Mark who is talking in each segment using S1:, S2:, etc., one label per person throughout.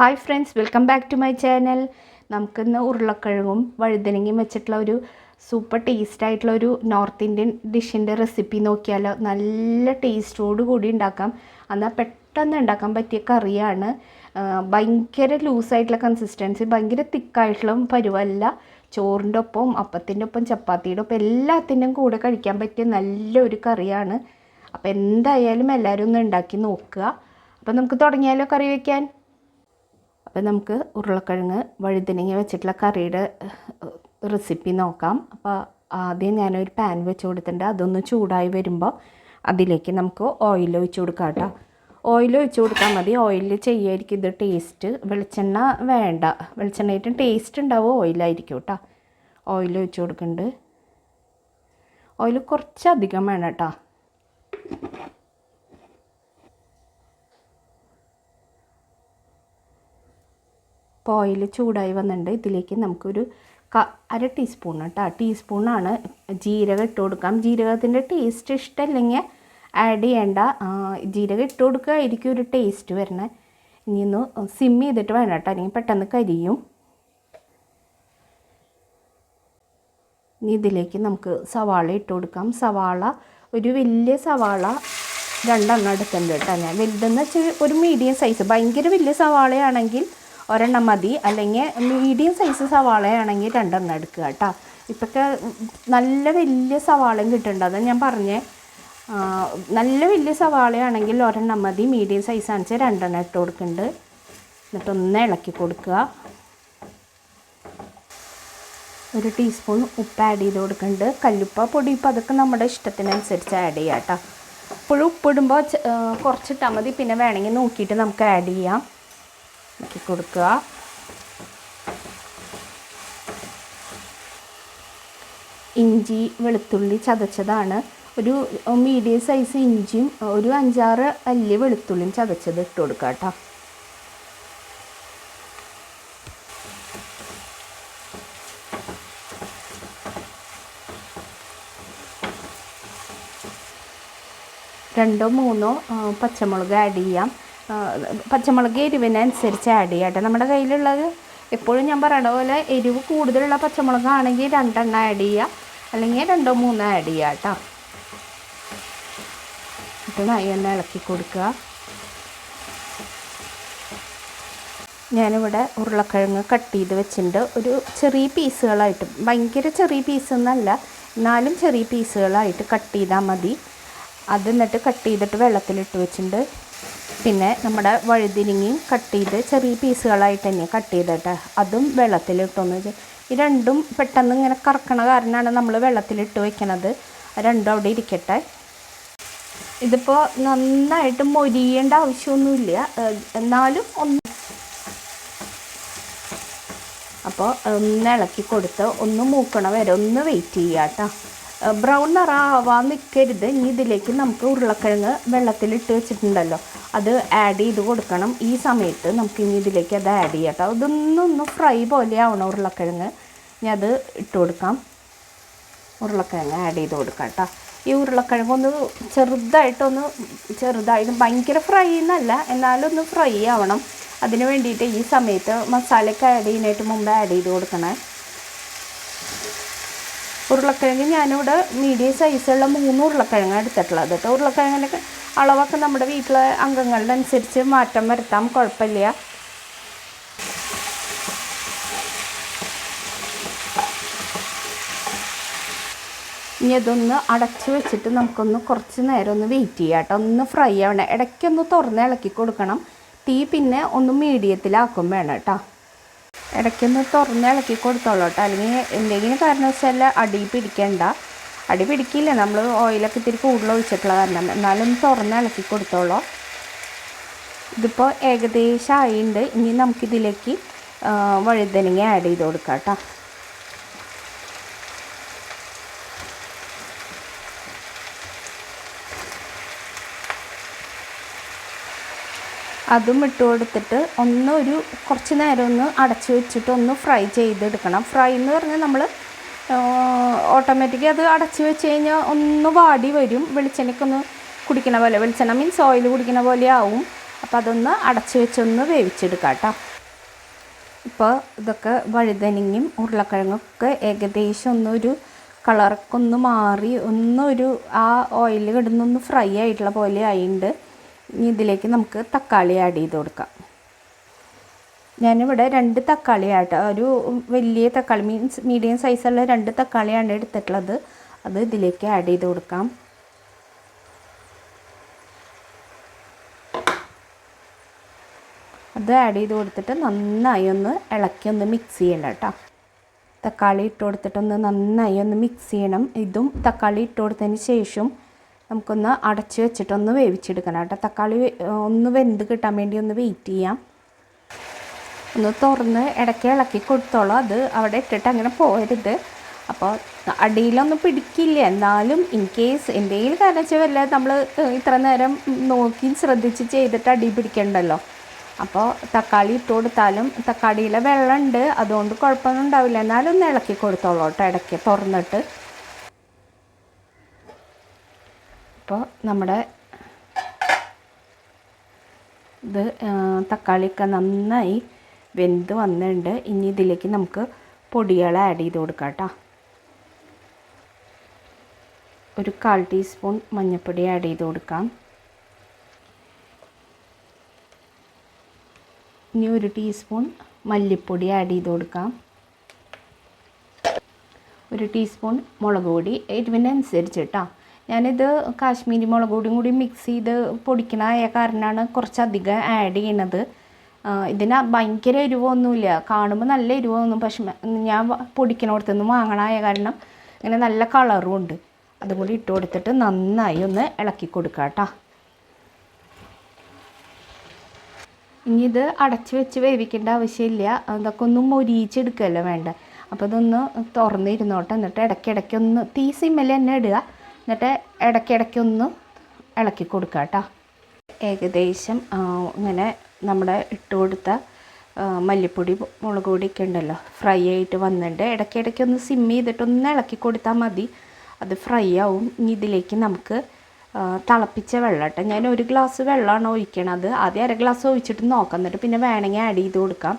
S1: Hi friends welcome back to my channel നമുക്കിന്ന് ഉരുളക്കിഴങ്ങും വഴുതനങ്ങയും വെച്ചിട്ടുള്ള ഒരു സൂപ്പർ ടേസ്റ്റ് ആയിട്ടുള്ള ഒരു നോർത്ത് ഇന്ത്യൻ ഡിഷിന്റെ റെസിപ്പി നോക്കിയാലോ. നല്ല ടേസ്റ്റോട് കൂടി ഉണ്ടാക്കാം. എന്നാൽ പെട്ടെന്ന് ഉണ്ടാക്കാൻ പറ്റിയ കറിയാണ്. ഭയങ്കര ലൂസായിട്ടുള്ള കൺസിസ്റ്റൻസി ഭയങ്കര തിക്കായിട്ടുള്ള പരുവല്ല. ചോറിന്റെ ഒപ്പം അപ്പത്തിന്റെ ഒപ്പം ചപ്പാത്തിയുടെ ഒപ്പം എല്ലാത്തിന്റെയും കൂടെ കഴിക്കാൻ പറ്റിയ നല്ലൊരു കറിയാണ്. അപ്പോൾ എന്തായാലും എല്ലാവരും ഒന്ന് ഉണ്ടാക്കി നോക്കുക. അപ്പോൾ നമുക്ക് തുടങ്ങിയാലോ കറി വയ്ക്കാൻ അപ്പോൾ നമുക്ക് ഉരുളക്കിഴങ്ങ് വഴുതനങ്ങ വെച്ചിട്ടുള്ള കറിയുടെ റെസിപ്പി നോക്കാം. അപ്പോൾ ആദ്യം ഞാനൊരു പാൻ വെച്ച് കൊടുത്തിട്ടുണ്ട്. അതൊന്ന് ചൂടായി വരുമ്പോൾ അതിലേക്ക് നമുക്ക് ഓയിൽ ഒഴിച്ച് കൊടുക്കാം കേട്ടോ. ഓയിൽ ഒഴിച്ച് കൊടുത്താൽ മതി. ഓയിലിൽ ചെയ്യായിരിക്കും ഇത് ടേസ്റ്റ് വെളിച്ചെണ്ണ വേണ്ട. വെളിച്ചെണ്ണയായിട്ടും ടേസ്റ്റ് ഉണ്ടാവും. ഓയിലായിരിക്കും കേട്ടോ. ഓയിൽ ഒഴിച്ച് കൊടുക്കുന്നുണ്ട്. ഓയിൽ കുറച്ചധികം വേണം കേട്ടോ. ഇപ്പോൾ ഓയിൽ ചൂടായി വന്നിട്ടുണ്ട്. ഇതിലേക്ക് നമുക്കൊരു ക അര ടീസ്പൂൺ കേട്ടോ ടീസ്പൂണാണ് ജീരകം ഇട്ട് കൊടുക്കാം. ജീരകത്തിന്റെ ടേസ്റ്റ് ഇഷ്ടമല്ലെങ്കിൽ ആഡ് ചെയ്യേണ്ട ജീരകം ഇട്ട് കൊടുക്കുക ആയിരിക്കും ഒരു ടേസ്റ്റ് വരണേ ഇനി ഒന്ന് സിം ചെയ്തിട്ട് വേണം കേട്ടോ അല്ലെങ്കിൽ പെട്ടെന്ന് കരിയും. ഇനി ഇതിലേക്ക് നമുക്ക് സവാള ഇട്ട് കൊടുക്കാം. സവാള ഒരു വലിയ സവാള രണ്ടെണ്ണം എടുക്കുന്നുണ്ട് കേട്ടോ ഞാൻ. വലുതെന്ന് വെച്ചാൽ ഒരു മീഡിയം സൈസ് ഭയങ്കര വലിയ സവാളയാണെങ്കിൽ ഒരെണ്ണം മതി. അല്ലെങ്കിൽ മീഡിയം സൈസ് സവാളയാണെങ്കിൽ രണ്ടെണ്ണം എടുക്കുക കേട്ടോ. ഇപ്പോഴൊക്കെ നല്ല വലിയ സവാളയും കിട്ടുന്നുണ്ട്. അതാണ് ഞാൻ പറഞ്ഞേ. നല്ല വലിയ സവാളയാണെങ്കിൽ ഒരെണ്ണം മതി. മീഡിയം സൈസ് വെച്ചാൽ രണ്ടെണ്ണം ഇട്ട് കൊടുക്കുന്നുണ്ട്. എന്നിട്ടൊന്ന് ഇളക്കി കൊടുക്കുക. ഒരു ടീസ്പൂൺ ഉപ്പ് ആഡ് ചെയ്ത് കൊടുക്കുന്നുണ്ട്. കല്ലുപ്പ പൊടി ഇപ്പം അതൊക്കെ നമ്മുടെ ഇഷ്ടത്തിനനുസരിച്ച് ആഡ് ചെയ്യാം കേട്ടോ. ഇപ്പോഴും ഉപ്പിടുമ്പോൾ കുറച്ചിട്ടാൽ മതി. പിന്നെ വേണമെങ്കിൽ നോക്കിയിട്ട് നമുക്ക് ആഡ് ചെയ്യാം. ഇളക്കി കൊടുക്കുക ഇഞ്ചി വെളുത്തുള്ളി ചതച്ചതാണ്. ഒരു മീഡിയം സൈസ് ഇഞ്ചിയും ഒരു അഞ്ചാറ് അല്ലി വെളുത്തുള്ളിയും ചതച്ചത് ഇട്ട് കൊടുക്കുക കേട്ടോ. രണ്ടോ മൂന്നോ പച്ചമുളക് ആഡ് ചെയ്യാം. പച്ചമുളക് എരിവിനനുസരിച്ച് ആഡ് ചെയ്യാം നമ്മുടെ കയ്യിലുള്ളത് എപ്പോഴും ഞാൻ പറയണ പോലെ എരിവ് കൂടുതലുള്ള പച്ചമുളകാണെങ്കിൽ രണ്ടെണ്ണം ആഡ് ചെയ്യുക അല്ലെങ്കിൽ രണ്ടോ മൂന്നോ ആഡ് ചെയ്യുക കേട്ടോ. എന്നിട്ട് നന്നായി ഒന്ന് ഇളക്കി കൊടുക്കുക. ഞാനിവിടെ ഉരുളക്കിഴങ്ങ് കട്ട് ചെയ്ത് വെച്ചിട്ടുണ്ട്. ഒരു ചെറിയ പീസുകളായിട്ട് ഭയങ്കര ചെറിയ പീസ് എന്നല്ല എന്നാലും ചെറിയ പീസുകളായിട്ട് കട്ട് ചെയ്താൽ മതി. അത് എന്നിട്ട് കട്ട് ചെയ്തിട്ട് വെള്ളത്തിലിട്ട് വെച്ചിട്ടുണ്ട്. പിന്നെ നമ്മുടെ വഴുതിരിങ്ങയും കട്ട് ചെയ്ത് ചെറിയ പീസുകളായിട്ട് തന്നെ കട്ട് ചെയ്തിട്ട്. അതും വെള്ളത്തിലിട്ടൊന്ന് ഈ രണ്ടും പെട്ടെന്ന് ഇങ്ങനെ കറക്കണ കാരണമാണ് നമ്മൾ വെള്ളത്തിലിട്ട് വെക്കണത്. രണ്ടും അവിടെ ഇരിക്കട്ടെ. ഇതിപ്പോൾ നന്നായിട്ട് മൊരിയേണ്ട ആവശ്യമൊന്നുമില്ല. എന്നാലും ഒന്ന് അപ്പോൾ ഒന്ന് ഇളക്കി കൊടുത്ത് ഒന്ന് മൂക്കണ വരെ ഒന്ന് വെയിറ്റ് ചെയ്യാം കേട്ടോ ബ്രൗൺ നിറ ആവാൻ നിൽക്കരുത് ഇനി ഇതിലേക്ക് നമുക്ക് ഉരുളക്കിഴങ്ങ് വെള്ളത്തിലിട്ട് വെച്ചിട്ടുണ്ടല്ലോ. അത് ആഡ് ചെയ്ത് കൊടുക്കണം. ഈ സമയത്ത് നമുക്ക് ഇനി ഇതിലേക്ക് അത് ആഡ് ചെയ്യാം കേട്ടോ അതൊന്നും ഒന്ന് ഫ്രൈ പോലെ ആവണം ഉരുളക്കിഴങ്ങ്. ഇനി അത് ഇട്ട് കൊടുക്കാം. ഉരുളക്കിഴങ്ങ് ആഡ് ചെയ്ത് കൊടുക്കാം കേട്ടോ ഈ ഉരുളക്കിഴങ്ങ് ഒന്ന് ചെറുതായിട്ടൊന്ന് ചെറുതായിട്ട് ഭയങ്കര ഫ്രൈ എന്നല്ല എന്നാലും ഒന്ന് ഫ്രൈ ആവണം. അതിന് വേണ്ടിയിട്ട് ഈ സമയത്ത് മസാലയൊക്കെ ആഡ് ചെയ്യുന്നതിനായിട്ട് മുമ്പ് ആഡ് ചെയ്ത് കൊടുക്കണേ. ഉരുളക്കിഴങ്ങ് ഞാനിവിടെ മീഡിയം സൈസുള്ള മൂന്ന് ഉരുളക്കിഴങ്ങ് എടുത്തിട്ടുള്ളത് കേട്ടോ ഉരുളക്കിഴങ്ങിന്റെ അളവൊക്കെ നമ്മുടെ വീട്ടിലെ അംഗങ്ങളുടെ അനുസരിച്ച് മാറ്റം വരുത്താം കുഴപ്പമില്ല. ഇനി അതൊന്ന് അടച്ച് വെച്ചിട്ട് നമുക്കൊന്ന് കുറച്ച് നേരം ഒന്ന് വെയിറ്റ് ചെയ്യാം കേട്ടോ ഒന്ന് ഫ്രൈ ആവണം. ഇടയ്ക്കൊന്ന് തുറന്ന് ഇളക്കി കൊടുക്കണം. തീ പിന്നെ ഒന്ന് മീഡിയത്തിലാക്കും വേണം കേട്ടോ ഇടയ്ക്കൊന്ന് തുറന്ന് ഇളക്കി കൊടുത്തോളൂ കേട്ടോ. അല്ലെങ്കിൽ എന്തെങ്കിലും കാരണവശാല അടി പിടിക്കണ്ട. അടി പിടിക്കില്ല. നമ്മൾ ഓയിലൊക്കെ ഇത്തിരി കൂടുതൽ ഒഴിച്ചിട്ടുള്ള കാരണം. എന്നാലും തുറന്ന് ഇളക്കി കൊടുത്തോളൂ. ഇതിപ്പോൾ ഏകദേശം ആയിണ്ട് ഇനി നമുക്കിതിലേക്ക് വഴുതനങ്ങ ആഡ് ചെയ്ത് കൊടുക്കാം കേട്ടോ. അതും ഇട്ട് കൊടുത്തിട്ട് ഒന്ന് ഒരു കുറച്ച് നേരം ഒന്ന് അടച്ച് വെച്ചിട്ട് ഒന്ന് ഫ്രൈ ചെയ്തെടുക്കണം. ഫ്രൈ എന്ന് പറഞ്ഞാൽ നമ്മൾ ഓട്ടോമാറ്റിക് അത് അടച്ച് വെച്ച് കഴിഞ്ഞാൽ ഒന്ന് വാടി വരും. വെളിച്ചെണ്ണയ്ക്കൊന്ന് കുടിക്കണ പോലെ വെളിച്ചെണ്ണ മീൻസ് ഓയിൽ കുടിക്കണ പോലെ ആവും. അപ്പോൾ അതൊന്ന് അടച്ച് വെച്ചൊന്ന് വേവിച്ചെടുക്കാം കേട്ടോ ഇപ്പോൾ ഇതൊക്കെ വഴുതനങ്ങയും ഉരുളക്കിഴങ്ങൊക്കെ ഏകദേശം ഒന്നൊരു കളറൊക്കെ ഒന്ന് മാറി ഒന്നൊരു ആ ഓയിൽ കിടന്നൊന്ന് ഫ്രൈ ആയിട്ടുള്ള പോലെ ആയിട്ടുണ്ട് ഇനി ഇതിലേക്ക് നമുക്ക് തക്കാളി ആഡ് ചെയ്ത് കൊടുക്കാം. ഞാനിവിടെ രണ്ട് തക്കാളി ആട്ടോ ഒരു വലിയ തക്കാളി മീൻസ് മീഡിയം സൈസുള്ള രണ്ട് തക്കാളിയാണ് എടുത്തിട്ടുള്ളത്. അത് ഇതിലേക്ക് ആഡ് ചെയ്ത് കൊടുക്കാം. അത് ആഡ് ചെയ്ത് കൊടുത്തിട്ട് നന്നായി ഒന്ന് ഇളക്കി ഒന്ന് മിക്സ് ചെയ്യണം കേട്ടോ. തക്കാളി ഇട്ട് കൊടുത്തിട്ടൊന്ന് നന്നായി ഒന്ന് മിക്സ് ചെയ്യണം. ഇതും തക്കാളി ഇട്ട് കൊടുത്തതിന് ശേഷം നമുക്കൊന്ന് അടച്ച് വെച്ചിട്ടൊന്ന് വേവിച്ചെടുക്കണം കേട്ടോ. തക്കാളി ഒന്ന് വെന്ത് കിട്ടാൻ വേണ്ടി ഒന്ന് വെയിറ്റ് ചെയ്യാം. ഒന്ന് തുറന്ന് ഇടയ്ക്ക് ഇളക്കി കൊടുത്തോളൂ. അത് അവിടെ ഇട്ടിട്ട് അങ്ങനെ പോരുത് അപ്പോൾ അടിയിലൊന്നും പിടിക്കില്ല. എന്നാലും ഇൻ കേസ് എന്തെങ്കിലും കാരണം വെച്ചാൽ വല്ല നമ്മൾ ഇത്ര നേരം നോക്കി ശ്രദ്ധിച്ച് ചെയ്തിട്ട് അടി പിടിക്കണ്ടല്ലോ. അപ്പോൾ തക്കാളി ഇട്ട് കൊടുത്താലും തക്കാളിയിലെ വെള്ളമുണ്ട് അതുകൊണ്ട് കുഴപ്പമൊന്നും ഉണ്ടാവില്ല. എന്നാലും ഒന്ന് ഇളക്കി കൊടുത്തോളൂ കേട്ടോ ഇടയ്ക്ക് തുറന്നിട്ട്. അപ്പോൾ നമ്മുടെ ഇത് തക്കാളിയൊക്കെ നന്നായി വെന്ത് വന്നിട്ടുണ്ട്. ഇനി ഇതിലേക്ക് നമുക്ക് പൊടികൾ ആഡ് ചെയ്ത് കൊടുക്കാം കേട്ടോ ഒരു കാൽ ടീസ്പൂൺ മഞ്ഞൾപ്പൊടി ആഡ് ചെയ്ത് കൊടുക്കാം. ഇനി ഒരു ടീസ്പൂൺ മല്ലിപ്പൊടി ആഡ് ചെയ്ത് കൊടുക്കാം. ഒരു ടീസ്പൂൺ മുളക് പൊടി എരിവിനനുസരിച്ച് കേട്ടോ ഞാനിത് കാശ്മീരി മുളക് പൊടിയും കൂടി മിക്സ് ചെയ്ത് പൊടിക്കണായ കാരണമാണ് കുറച്ചധികം ആഡ് ചെയ്യണത്. ഇതിന് ഭയങ്കര എരിവൊന്നുമില്ല. കാണുമ്പോൾ നല്ല എരിവൊന്നും പക്ഷെ ഞാൻ പൊടിക്കണോടത്തുനിന്ന് വാങ്ങണായ കാരണം ഇങ്ങനെ നല്ല കളറും ഉണ്ട്. അതും കൂടി ഇട്ട് കൊടുത്തിട്ട് നന്നായി ഒന്ന് ഇളക്കി കൊടുക്കാം കേട്ടോ ഇനി ഇത് അടച്ച് വെച്ച് വേവിക്കേണ്ട ആവശ്യമില്ല. അതൊക്കെ ഒന്ന് മൊരിയിച്ചെടുക്കുകയല്ലോ വേണ്ട? അപ്പോൾ ഇതൊന്ന് തുറന്നിരുന്നോട്ടെ. എന്നിട്ട് ഇടയ്ക്കിടയ്ക്ക് ഒന്ന് തീ സിമ്മൽ തന്നെ ഇടുക. എന്നിട്ട് ഇടയ്ക്കിടയ്ക്കൊന്ന് ഇളക്കി കൊടുക്കുക കേട്ടോ. ഏകദേശം ഇങ്ങനെ നമ്മുടെ ഇട്ട് കൊടുത്ത മല്ലിപ്പൊടി മുളക് പൊടിയൊക്കെ ഉണ്ടല്ലോ ഫ്രൈ ആയിട്ട് വന്നിട്ട് ഇടയ്ക്കിടയ്ക്ക് ഒന്ന് സിം ചെയ്തിട്ട് ഒന്ന് ഇളക്കി കൊടുത്താൽ മതി. അത് ഫ്രൈ ആവും. ഇനി ഇതിലേക്ക് നമുക്ക് തിളപ്പിച്ച വെള്ളം കേട്ടോ ഞാൻ ഒരു ഗ്ലാസ് വെള്ളമാണ് ഒഴിക്കണത്. ആദ്യം അര ഗ്ലാസ് ഒഴിച്ചിട്ട് നോക്കാം. എന്നിട്ട് പിന്നെ വേണമെങ്കിൽ ആഡ് ചെയ്ത് കൊടുക്കാം.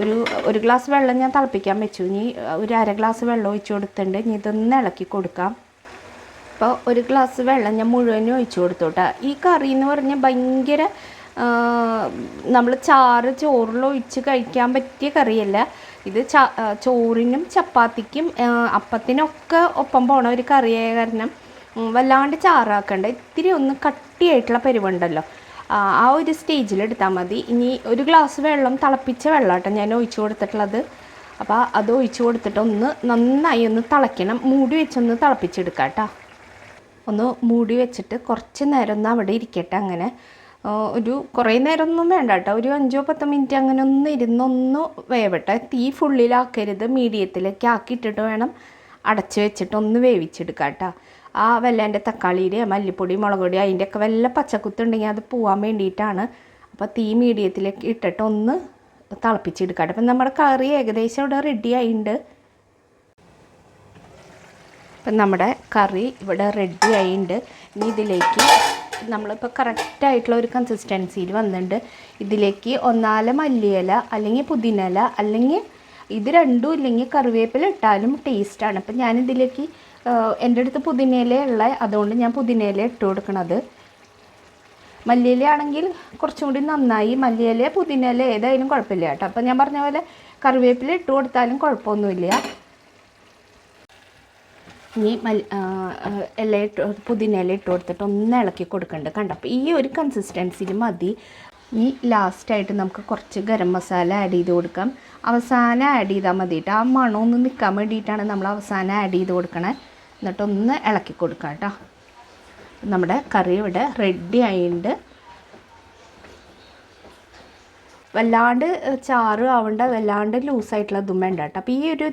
S1: ഒരു ഒരു ഗ്ലാസ് വെള്ളം ഞാൻ തിളപ്പിക്കാൻ വെച്ചു. ഇനി ഒരു അര ഗ്ലാസ് വെള്ളം ഒഴിച്ച് കൊടുത്തിട്ടുണ്ട്. ഇനി ഇതൊന്ന് ഇളക്കി കൊടുക്കാം. അപ്പോൾ ഒരു ഗ്ലാസ് വെള്ളം ഞാൻ മുഴുവനും ഒഴിച്ചു കൊടുത്തു കേട്ടോ ഈ കറി എന്ന് പറഞ്ഞാൽ ഭയങ്കര നമ്മൾ ചാറ് ചോറിൽ ഒഴിച്ച് കഴിക്കാൻ പറ്റിയ കറിയല്ല. ഇത് ച ചോറിനും ചപ്പാത്തിക്കും അപ്പത്തിനൊക്കെ ഒപ്പം പോണ ഒരു കറിയായ കാരണം വല്ലാണ്ട് ചാറാക്കണ്ട. ഇത്തിരി ഒന്ന് കട്ടിയായിട്ടുള്ള പരിവുണ്ടല്ലോ. ആ ഒരു സ്റ്റേജിൽ എടുത്താൽ മതി. ഇനി ഒരു ഗ്ലാസ് വെള്ളം തിളപ്പിച്ച വെള്ളമാട്ടോ ഞാൻ ഒഴിച്ചു കൊടുത്തിട്ടുള്ളത്. അപ്പോൾ അത് ഒഴിച്ചു കൊടുത്തിട്ട് ഒന്ന് നന്നായി ഒന്ന് തിളയ്ക്കണം. മൂടി വെച്ചൊന്ന് തിളപ്പിച്ചെടുക്കാം കേട്ടോ ഒന്ന് മൂടി വെച്ചിട്ട് കുറച്ച് നേരം ഒന്ന് അവിടെ ഇരിക്കട്ടെ അങ്ങനെ. ഒരു കുറേ നേരമൊന്നും വേണ്ട കേട്ടോ. ഒരു അഞ്ചോ പത്തോ മിനിറ്റ് അങ്ങനെ ഒന്ന് ഇരുന്നൊന്ന് വേവട്ടെ. തീ ഫുള്ളിലാക്കരുത്. മീഡിയത്തിലേക്ക് ആക്കിയിട്ടിട്ട് വേണം അടച്ച് വെച്ചിട്ട് ഒന്ന് വേവിച്ചെടുക്കാം കേട്ടോ. ആ വെല്ലേന്റെ തക്കാളിയുടെ മല്ലിപ്പൊടി മുളക് പൊടി അതിന്റെയൊക്കെ വല്ല പച്ചക്കുത്തുണ്ടെങ്കിൽ അത് പോവാൻ വേണ്ടിയിട്ടാണ്. അപ്പോൾ തീ മീഡിയത്തിലേക്ക് ഇട്ടിട്ട് ഒന്ന് തിളപ്പിച്ചെടുക്കാം അപ്പം നമ്മുടെ കറി ഏകദേശം ഇവിടെ റെഡി ആയിട്ടുണ്ട്. അപ്പം നമ്മുടെ കറി ഇവിടെ റെഡി ആയിട്ടുണ്ട് ഇനി ഇതിലേക്ക് നമ്മളിപ്പോൾ കറക്റ്റായിട്ടുള്ള ഒരു കൺസിസ്റ്റൻസിയിൽ വന്നിട്ടുണ്ട് ഇതിലേക്ക് ഒന്നാല മല്ലിയില അല്ലെങ്കിൽ പുതിനയില അല്ലെങ്കിൽ ഇത് രണ്ടും ഇല്ലെങ്കിൽ കറിവേപ്പില ഇട്ടാലും ടേസ്റ്റാണ് അപ്പം ഞാനിതിലേക്ക് എന്റെ അടുത്ത് പുതിനയില ഉള്ള അതുകൊണ്ട് ഞാൻ പുതിനയില ഇട്ട് കൊടുക്കണത്. മല്ലിയില ആണെങ്കിൽ കുറച്ചും കൂടി നന്നായി. മല്ലിയില പുതിനയില ഏതായാലും കുഴപ്പമില്ല കേട്ടോ. അപ്പം ഞാൻ പറഞ്ഞ പോലെ കറിവേപ്പില ഇട്ട് കൊടുത്താലും കുഴപ്പമൊന്നുമില്ല. ഇനി മൽ ഇല ഇട്ട് ഇല ഇട്ട് കൊടുത്തിട്ട് ഒന്ന് ഇളക്കി കൊടുക്കേണ്ട. കണ്ടോ? അപ്പോൾ ഈ ഒരു കൺസിസ്റ്റൻസിയിൽ മതി. ഇനി ലാസ്റ്റായിട്ട് നമുക്ക് കുറച്ച് ഗരം മസാല ആഡ് ചെയ്ത് കൊടുക്കാം. അവസാനം ആഡ് ചെയ്താൽ മതി കേട്ടോ ആ മണമൊന്ന് നിൽക്കാൻ വേണ്ടിയിട്ടാണ് നമ്മൾ അവസാനം ആഡ് ചെയ്ത് കൊടുക്കണേ. എന്നിട്ടൊന്ന് ഇളക്കി കൊടുക്കാം കേട്ടോ. നമ്മുടെ കറി ഇവിടെ റെഡി ആയിട്ടുണ്ട് വല്ലാണ്ട് ചാറ് ആവേണ്ട വല്ലാണ്ട് ലൂസായിട്ടുള്ളതും വേണ്ട കേട്ടോ. അപ്പോൾ ഈ ഒരു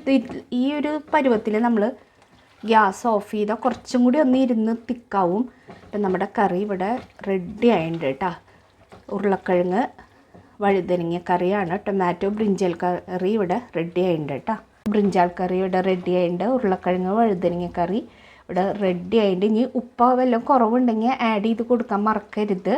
S1: ഈ ഒരു പരുവത്തിൽ നമ്മൾ ഗ്യാസ് ഓഫ് ചെയ്താൽ കുറച്ചും കൂടി ഒന്ന് ഇരുന്ന് തിക്കാവും. അപ്പം നമ്മുടെ കറി ഇവിടെ റെഡി ആയിട്ടുണ്ട് കേട്ടോ ഉരുളക്കിഴങ്ങ് വഴുതനങ്ങ കറിയാണ്. ടൊമാറ്റോ ബ്രിഞ്ചൽ കറി ഇവിടെ റെഡി ആയിട്ടുണ്ട് കേട്ടോ ബ്രിഞ്ചാൽ കറി ഇവിടെ റെഡി ആയിട്ടുണ്ട് ഉരുളക്കിഴങ്ങ് വഴുതനങ്ങ കറി ഇവിടെ റെഡി ആയിട്ടുണ്ട് ഇനി ഉപ്പ വല്ലതും കുറവുണ്ടെങ്കിൽ ആഡ് ചെയ്ത് കൊടുക്കാൻ മറക്കരുത്.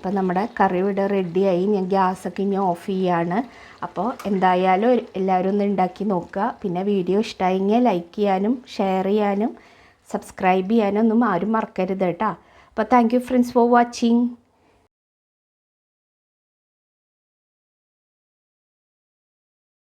S1: അപ്പോൾ നമ്മുടെ കറി ഇവിടെ റെഡിയായി ഞാൻ ഗ്യാസൊക്കെ ഇനി ഓഫ് ചെയ്യാണ്. അപ്പോൾ എന്തായാലും എല്ലാവരും ഒന്ന് ഉണ്ടാക്കി നോക്കുക. പിന്നെ വീഡിയോ ഇഷ്ടമായെങ്കിൽ ലൈക്ക് ചെയ്യാനും ഷെയർ ചെയ്യാനും സബ്സ്ക്രൈബ് ചെയ്യാനും ഒന്നും ആരും മറക്കരുത് കേട്ടോ. അപ്പോൾ thank you friends for watching